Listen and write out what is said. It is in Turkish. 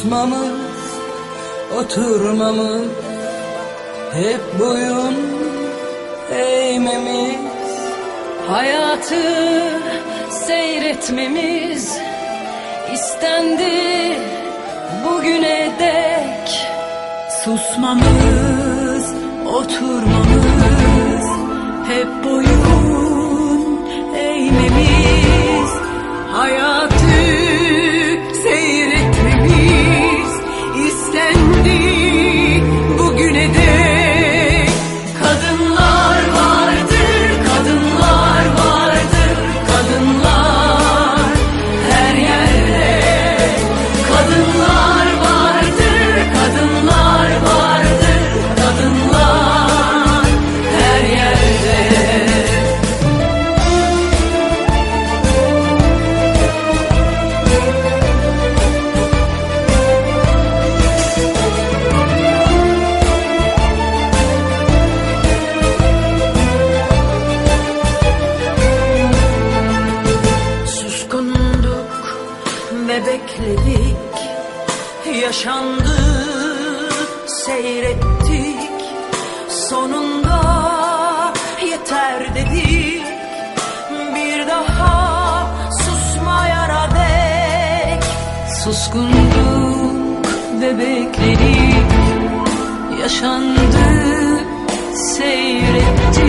Susmamız, oturmamız, hep boyun eğmemiz, hayatı seyretmemiz istendi bugüne dek. Susmamız, oturmamız, Yaşandı, seyrettik. Sonunda yeter dedik. Bir daha susmaya dek Suskunduk ve bekledik. Yaşandı, seyrettik